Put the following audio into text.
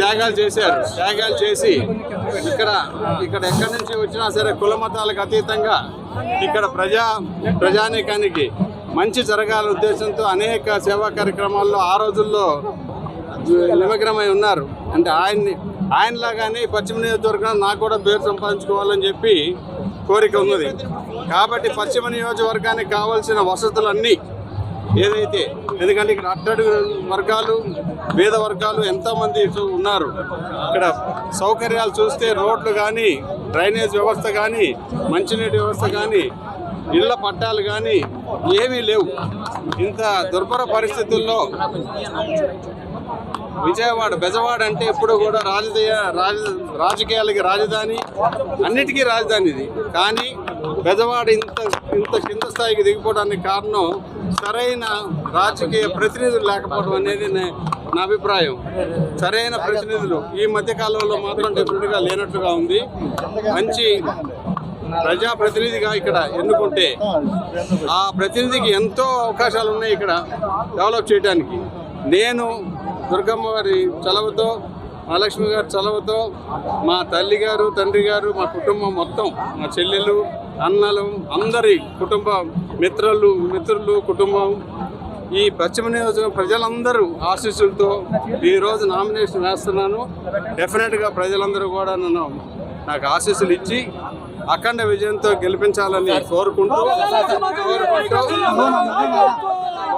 త్యాగాలు చేశారు. త్యాగాలు చేసి ఇక్కడ ఇక్కడ ఎక్కడి నుంచి వచ్చినా సరే కుల మతాలకు అతీతంగా ఇక్కడ ప్రజా ప్రజానీకానికి మంచి జరగాలనే ఉద్దేశంతో అనేక సేవా కార్యక్రమాల్లో ఆ రోజుల్లో నిమగ్నమై ఉన్నారు. అంటే ఆయన్ని ఆయనలాగానే పశ్చిమ నియోజకవర్గం నాకు కూడా పేరు సంపాదించుకోవాలని చెప్పి కోరిక ఉన్నది. కాబట్టి పశ్చిమ నియోజకవర్గానికి కావాల్సిన వసతులన్నీ ఏదైతే ఎందుకంటే ఇక్కడ అట్టడుగు వర్గాలు పేద వర్గాలు ఎంతోమంది ఉన్నారు. ఇక్కడ సౌకర్యాలు చూస్తే రోడ్లు కానీ డ్రైనేజ్ వ్యవస్థ కానీ మంచినీటి వ్యవస్థ కానీ ఇళ్ళ పట్టాలు కానీ ఏమీ లేవు. ఇంత దుర్భర పరిస్థితుల్లో విజయవాడ బెజవాడ అంటే ఎప్పుడు కూడా రాజకీయ రాజ రాజకీయాలకి రాజధాని అన్నిటికీ రాజధాని ఇది. కానీ బెజవాడ ఇంత ఇంత కింద స్థాయికి దిగిపోవడానికి కారణం సరైన రాజకీయ ప్రతినిధులు లేకపోవడం అనేది నా అభిప్రాయం. సరైన ప్రతినిధులు ఈ మధ్య కాలంలో మాత్రం డెఫినెట్గా లేనట్లుగా ఉంది. మంచి ప్రజాప్రతినిధిగా ఇక్కడ ఎన్నుకుంటే ఆ ప్రతినిధికి ఎంతో అవకాశాలు ఉన్నాయి ఇక్కడ డెవలప్ చేయడానికి నేను దుర్గమ్మ వారి చలవతో మహాలక్ష్మి గారి చలవతో మా తల్లి గారు తండ్రి గారు మా కుటుంబం మొత్తం మా చెల్లెలు అన్నలు అందరి కుటుంబ మిత్రులు మిత్రులు కుటుంబం ఈ పశ్చిమ నియోజకవర్గం ప్రజలందరూ ఆశీస్సులతో ఈరోజు నామినేషన్ వేస్తున్నాను. డెఫినెట్గా ప్రజలందరూ కూడా నన్ను నాకు ఆశీస్సులు ఇచ్చి అఖండ విజయంతో గెలిపించాలని కోరుకుంటూ కోరుకుంటూ